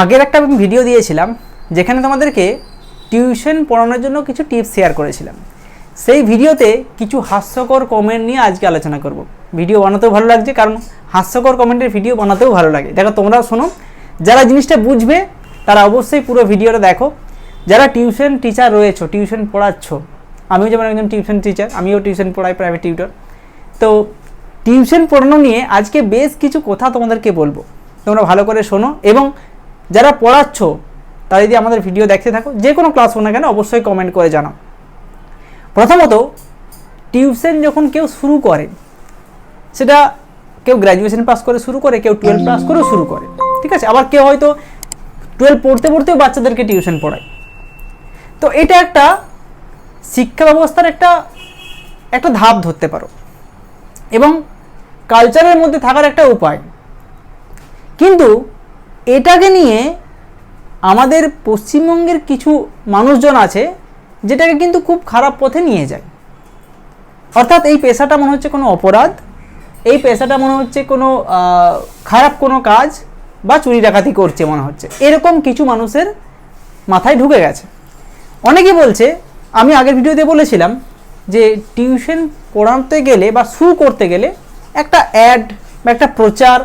আগের একটা আমি ভিডিও দিয়েছিলাম, যেখানে তোমাদেরকে টিউশন পড়ানোর জন্য কিছু টিপস শেয়ার করেছিলাম। সেই ভিডিওতে কিছু হাস্যকর কমেন্ট নিয়ে আজকে আলোচনা করব। ভিডিও বানাতেও ভালো লাগছে, কারণ হাস্যকর কমেন্টের ভিডিও বানাতেও ভালো লাগে। দেখো, তোমরাও শোনো। যারা জিনিসটা বুঝবে, তারা অবশ্যই পুরো ভিডিওটা দেখো। যারা টিউশন টিচার রয়েছো টিউশন পড়াচ্ছ, আমিও যেমন একজন টিউশন টিচার আমিও টিউশন পড়াই প্রাইভেট টিউটর তো টিউশন পড়ানো নিয়ে আজকে বেশ কিছু কথা তোমাদেরকে বলব। তোমরা ভালো করে শোনো এবং যারা পড়াচ্ছ, তারা যদি আমাদের ভিডিও দেখতে থাকো, যে কোনো ক্লাস হোক না কেন অবশ্যই কমেন্ট করে জানাও। প্রথমত টিউশন যখন কেউ শুরু করে, সেটা কেউ গ্র্যাজুয়েশন পাস করে শুরু করে, কেউ টুয়েলভ পাস করেও শুরু করে, ঠিক আছে? আবার কেউ হয়তো টুয়েলভ পড়তে পড়তেও বাচ্চাদেরকে টিউশন পড়ায়। তো এটা একটা শিক্ষা ব্যবস্থার একটা একটা ধাপ ধরতে পারো। এবং কালচারের মধ্যে থাকার একটা উপায়। কিন্তু এটাকে নিয়ে আমাদের পশ্চিমবঙ্গের কিছু মানুষজন আছে, যেটাকে কিন্তু খুব খারাপ পথে নিয়ে যায়। অর্থাৎ এই পেশাটা মনে হচ্ছে কোনো অপরাধ, এই পেশাটা মনে হচ্ছে কোনো খারাপ কোনো কাজ বা চুরি ডাকাতি করছে মনে হচ্ছে। এরকম কিছু মানুষের মাথায় ঢুকে গেছে। অনেকে বলছে, আমি আগের ভিডিওতে বলেছিলাম যে টিউশন পড়াতে গেলে বা শুরু করতে গেলে একটা অ্যাড বা একটা প্রচার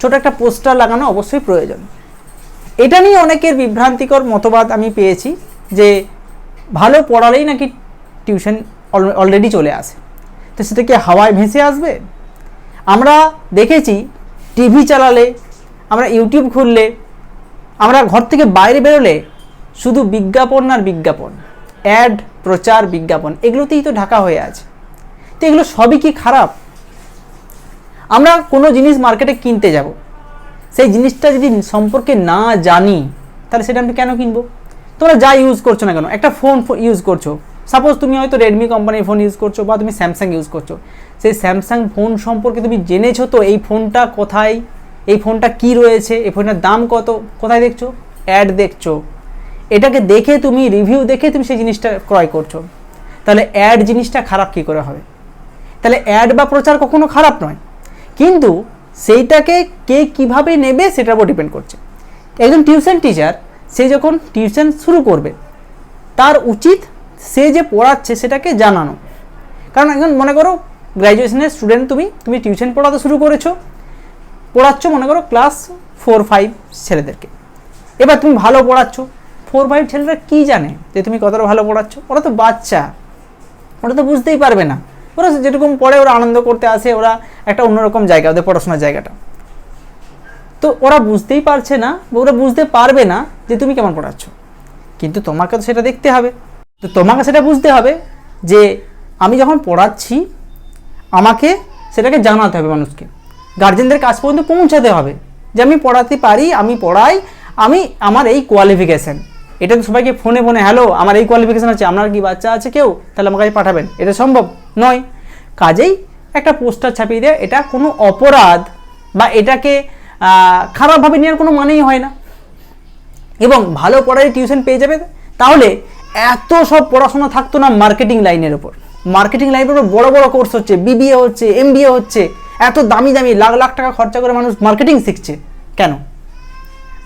ছোট একটা পোস্টার লাগানো অবশ্যই প্রয়োজন। এটা নিয়ে অনেকের বিভ্রান্তিকর মতবাদ আমি পেয়েছি যে ভালো পড়ালেই নাকি টিউশন অলরেডি চলে আসে। তো সেটা কি হাওয়ায় ভেসে আসবে? আমরা দেখেছি টিভি চালালে, আমরা ইউটিউব খুললে, আমরা ঘর থেকে বাইরে বেরোলে শুধু বিজ্ঞাপন আর বিজ্ঞাপন, অ্যাড, প্রচার, বিজ্ঞাপন, এগুলোতেই তো ঢাকা হয়ে আছে। তো এগুলো সবই কি খারাপ? আমরা কোনো জিনিস মার্কেটে কিনতে যাব। সেই জিনিসটা যদি সম্পর্কে না জানি, তাহলে সেটা আমি কেন কিনবো? তোমরা যা ইউজ করছ না কেন? একটা ফোন ইউজ করছ। সাপোজ তুমি হয়তো রেডমি কোম্পানির ফোন ইউজ করছ বা তুমি স্যামসাং ইউজ করছ। সেই স্যামসাং ফোন সম্পর্কে তুমি জেনেছো তো এই ফোনটা কোথায়? এই ফোনটা কি রয়েছে? এই ফোনটার দাম কত? কোথায় দেখছ? অ্যাড দেখছ। এটাকে দেখে তুমি রিভিউ দেখে তুমি সেই জিনিসটা ক্রয় করছ। তাহলে অ্যাড জিনিসটা খারাপ কী করে হবে? তাহলে অ্যাড বা প্রচার কখনো খারাপ নয়। কিন্তু সেইটাকে কে কীভাবে নেবে সেটার উপর ডিপেন্ড করছে। একজন টিউশন টিচার সে যখন টিউশন শুরু করবে, তার উচিত সে যে পড়াচ্ছে সেটাকে জানানো। কারণ এখন মনে করো গ্র্যাজুয়েশনের স্টুডেন্ট তুমি তুমি টিউশন পড়াতে শুরু করেছ, পড়াচ্ছ মনে করো ক্লাস ফোর ফাইভ ছেলেদেরকে। এবার তুমি ভালো পড়াচ্ছ ফোর ফাইভ ছেলেরা কী জানে যে তুমি কতটা ভালো পড়াচ্ছ? ওরা তো বাচ্চা, ওরা তো বুঝতেই পারবে না। ওরা যেরকম পড়ে, ওরা আনন্দ করতে আসে, ওরা একটা অন্যরকম জায়গা, ওদের পড়াশোনার জায়গাটা। তো ওরা বুঝতেই পারছে না ওরা বুঝতে পারবে না যে তুমি কেমন পড়াচ্ছ। কিন্তু তোমাকে তো সেটা দেখতে হবে। তো তোমাকে সেটা বুঝতে হবে যে আমি যখন পড়াচ্ছি, আমাকে সেটাকে জানাতে হবে মানুষকে। গার্জেনদের কাছ পর্যন্ত পৌঁছাতে হবে যে আমি পড়াতে পারি, আমি পড়াই, আমি, আমার এই কোয়ালিফিকেশান এটা তো সবাইকে ফোনে ফোনে হ্যালো আমার এই কোয়ালিফিকেশান আছে, আপনার কি বাচ্চা আছে কেউ? তাহলে আমার কাছে পাঠাবেন। এটা সম্ভব? নয়। কাজেই একটা পোস্টার ছাপিয়ে দেয়, এটা কোনো অপরাধ বা এটাকে খারাপভাবে নেওয়ার কোনো মানেই হয় না। এবং ভালো পড়ায় টিউশন পেয়ে যাবে, তাহলে এত সব পড়াশোনা থাকতো না মার্কেটিং লাইনের ওপর। মার্কেটিং লাইনের উপর বড় বড় কোর্স হচ্ছে, বিবিএ হচ্ছে, এমবিএ হচ্ছে, এত দামি দামি লাখ লাখ টাকা খরচা করে মানুষ মার্কেটিং শিখছে। কেন?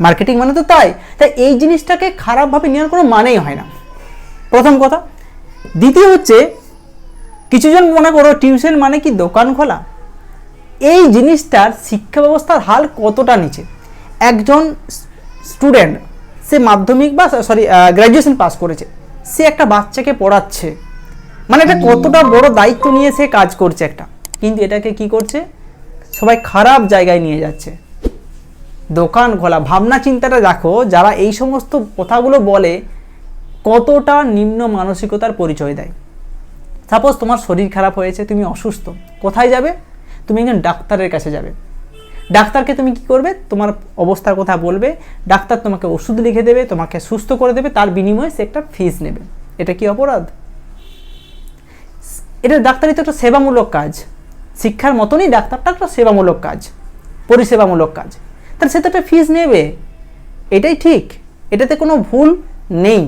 মার্কেটিং মানে তো তাই। তাই এই জিনিসটাকে খারাপভাবে নেওয়ার কোনো মানেই হয় না। প্রথম কথা। দ্বিতীয় হচ্ছে কিছুজন মনে করো টিউশন মানে কি দোকান খোলা? এই জিনিসটার শিক্ষা ব্যবস্থার হাল কতটা নিচে? একজন স্টুডেন্ট, সে মাধ্যমিক বা সরি গ্র্যাজুয়েশন পাস করেছে, সে একটা বাচ্চাকে পড়াচ্ছে। মানে এটা কতটা বড় দায়িত্ব নিয়ে সে কাজ করছে একটা। কিন্তু এটাকে কি করছে? সবাই খারাপ জায়গায় নিয়ে যাচ্ছে। দোকান খোলা, ভাবনা চিন্তাটা দেখো, যারা এই সমস্ত কথাগুলো বলে, কতটা নিম্ন মানসিকতার পরিচয় দেয়। সাপোজ তোমার শরীর খারাপ হয়েছে, তুমি অসুস্থ, কোথায় যাবে? তুমি একজন ডাক্তারের কাছে যাবে। ডাক্তারকে তুমি কি করবে? তোমার অবস্থার কথা বলবে, ডাক্তার তোমাকে ওষুধ লিখে দেবে, তোমাকে সুস্থ করে দেবে, তার বিনিময়ে সে একটা ফিস নেবে। এটা কি অপরাধ? এটা ডাক্তারি তো একটা সেবামূলক কাজ। শিক্ষার মতনই ডাক্তারটা একটা সেবামূলক কাজ, পরিষেবামূলক কাজ। তাহলে সে তো একটা ফিস নেবে। এটাই ঠিক। এটাতে কোনো ভুল নেই।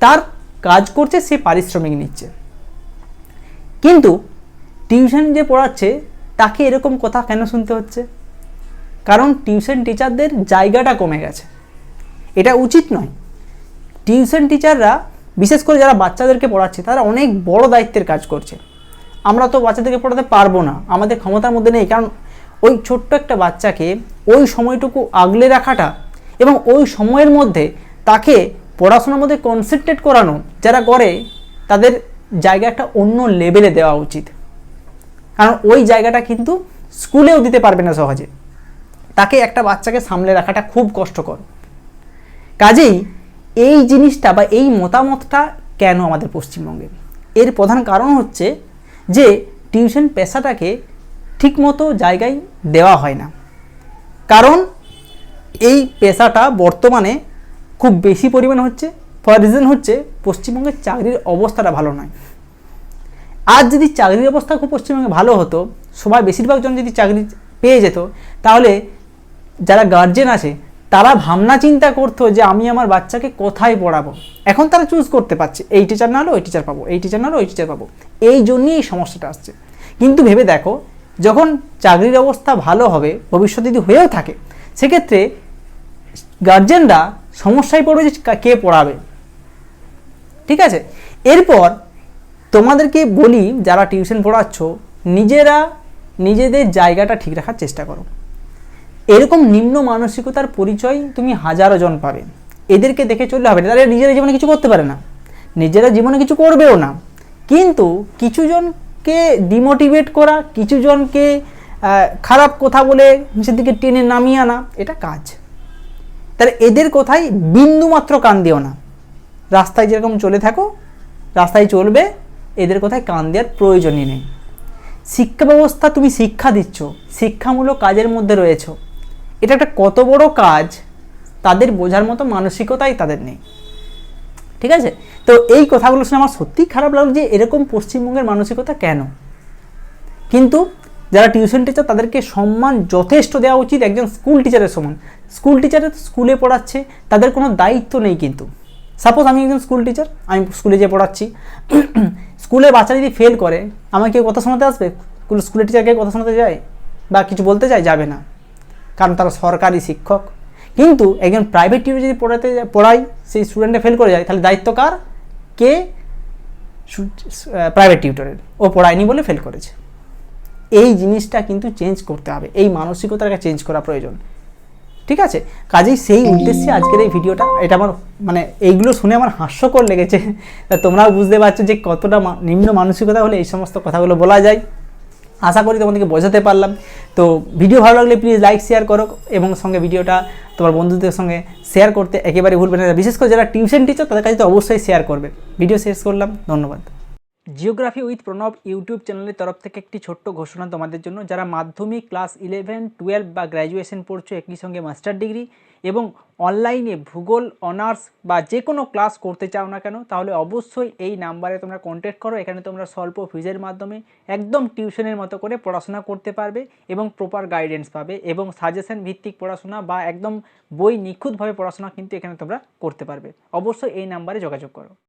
তার কাজ করছে, সে পারিশ্রমিক নিচ্ছে। কিন্তু টিউশন যে পড়াচ্ছে, তাকে এরকম কথা কেন শুনতে হচ্ছে? কারণ টিউশন টিচারদের জায়গাটা কমে গেছে। এটা উচিত নয়। টিউশন টিচাররা, বিশেষ করে যারা বাচ্চাদেরকে পড়াচ্ছে, তারা অনেক বড় দায়িত্বের কাজ করছে। আমরা তো বাচ্চাদেরকে পড়াতে পারব না। আমাদের ক্ষমতার মধ্যে নেই। কারণ ওই ছোট্ট একটা বাচ্চাকে ওই সময়টুকু আগলে রাখাটা এবং ওই সময়ের মধ্যে তাকে পড়াশোনার মধ্যে কনসেন্ট্রেট করানো, যারা করে, তাদের জায়গা একটা অন্য লেভেলে দেওয়া উচিত। কারণ ওই জায়গাটা কিন্তু স্কুলেও দিতে পারবে না সহজে। তাকে একটা বাচ্চাকে সামলে রাখাটা খুব কষ্টকর। কাজেই এই জিনিসটা বা এই মতামতটা কেন আমাদের পশ্চিমবঙ্গে এর প্রধান কারণ হচ্ছে যে টিউশন পেশাটাকে ঠিকমতো জায়গায় দেওয়া হয় না। কারণ এই পেশাটা বর্তমানে খুব বেশি পরিমাণে হচ্ছে ফর রিজন হচ্ছে পশ্চিমবঙ্গের চাকরির অবস্থাটা ভালো নয়। আজ যদি চাকরির অবস্থা খুব পশ্চিমবঙ্গে ভালো হতো, সবাই বেশিরভাগ জন যদি চাকরি পেয়ে যেত, তাহলে যারা গার্জেন আছে, তারা ভাবনা চিন্তা করতো যে আমি আমার বাচ্চাকে কোথায় পড়াবো। এখন তারা চুজ করতে পারছে, এই টিচার না হলে ওই টিচার পাবো, এই টিচার না হলে ওই টিচার পাবো। এই জন্যই এই সমস্যাটা আসছে। কিন্তু ভেবে দেখো, যখন চাকরির অবস্থা ভালো হবে, ভবিষ্যতে যদি হয়েও থাকে, সেক্ষেত্রে গার্জেনরা সমস্যায় পড়বে যে কে পড়াবে। ঠিক আছে? এরপর তোমাদেরকে বলি যারা টিউশন পড়াচ্ছ নিজেরা নিজেদের জায়গাটা ঠিক রাখার চেষ্টা করো। এরকম নিম্ন মানসিকতার পরিচয় তুমি হাজারো জন পাবে। এদেরকে দেখে চললে হবে তারা নিজেরা জীবনে কিছু করতে পারে না। নিজেরা জীবনে কিছু করবেও না। কিন্তু কিছু জনকে ডিমোটিভেট করা কিছু জনকে আহ, খারাপ কথা বলে নিচের দিকে টেনে নামিয়ে আনা এটা কাজ। তাহলে এদের কথায় বিন্দুমাত্র কান দিও না। রাস্তায় যেরকম চলে থাকো, রাস্তায় চলবে, এদের কথায় কান দেওয়ার প্রয়োজনই নেই। শিক্ষা ব্যবস্থা তুমি শিক্ষা দিচ্ছ, শিক্ষামূলক কাজের মধ্যে রয়েছো। এটা একটা কত বড় কাজ, তাদের বোঝার মতো মানসিকতাই তাদের নেই। ঠিক আছে? তো এই কথাগুলো শুনে আমার সত্যিই খারাপ লাগল যে এরকম পশ্চিমবঙ্গের মানসিকতা কেন? কিন্তু যারা টিউশন টিচার, তাদেরকে সম্মান যথেষ্ট দেওয়া উচিত একজন স্কুল টিচারের সমান। স্কুল টিচারের স্কুলে পড়াচ্ছে, তাদের কোনো দায়িত্ব নেই কিন্তু। সাপোজ আমি একজন স্কুল টিচার আমি স্কুলে যেয়ে পড়াচ্ছি। স্কুলে বাচ্চা যদি ফেল করে আমাকে কেউ কথা শোনাতে আসবে? স্কুল স্কুলের টিচারকে কথা শোনাতে যায়? বা কিছু বলতে যায়? যাবে না। কারণ তারা সরকারি শিক্ষক। কিন্তু একজন প্রাইভেট টিচার যদি পড়াতে পড়ায়, সেই স্টুডেন্টে ফেল করে যায়, তাহলে দায়িত্ব কার? কে? প্রাইভেট টিউটরের ও পড়ায়নি বলে ফেল করেছে। এই জিনিসটা কিন্তু চেঞ্জ করতে হবে। এই মানসিকতাটাকে চেঞ্জ করা প্রয়োজন। ঠিক আছে? কাজেই সেই উদ্দেশ্যে আজকের এই ভিডিওটা, এটা আমার মানে এইগুলো শুনে আমার হাস্যকর লেগেছে। তা তোমরাও বুঝতে পারছ যে কতটা নিম্ন মানসিকতা হলে এই সমস্ত কথাগুলো বলা যায়। আশা করি তোমাদেরকে বোঝাতে পারলাম। তো ভিডিও ভালো লাগলে প্লিজ লাইক শেয়ার করো এবং সঙ্গে ভিডিওটা তোমার বন্ধুদের সঙ্গে শেয়ার করতে একেবারে ভুলবে না। বিশেষ করে যারা টিউশন টিচার তাদের কাছে তো অবশ্যই শেয়ার করবে। ভিডিও শেষ করলাম। ধন্যবাদ। জিওগ্রাফি উইথ প্রণব ইউটিউব চ্যানেলের তরফ থেকে একটি ছোট্ট ঘোষণা তোমাদের জন্য, যারা মাধ্যমিক ক্লাস ইলেভেন টুয়েলভ বা গ্র্যাজুয়েশন পড়ছো একই সঙ্গে মাস্টার ডিগ্রি এবং অনলাইনে ভূগোল অনার্স বা যে কোনো ক্লাস করতে চাও না কেন, তাহলে অবশ্যই এই নাম্বারে তোমরা কন্ট্যাক্ট করো। এখানে তোমরা স্বল্প ফিজের মাধ্যমে একদম টিউশনের মতো করে পড়াশোনা করতে পারবে এবং প্রপার গাইডেন্স পাবে এবং সাজেশন ভিত্তিক পড়াশোনা বা একদম বই নিখুঁতভাবে পড়াশোনা কিন্তু এখানে তোমরা করতে পারবে। অবশ্যই এই নাম্বারে যোগাযোগ করো।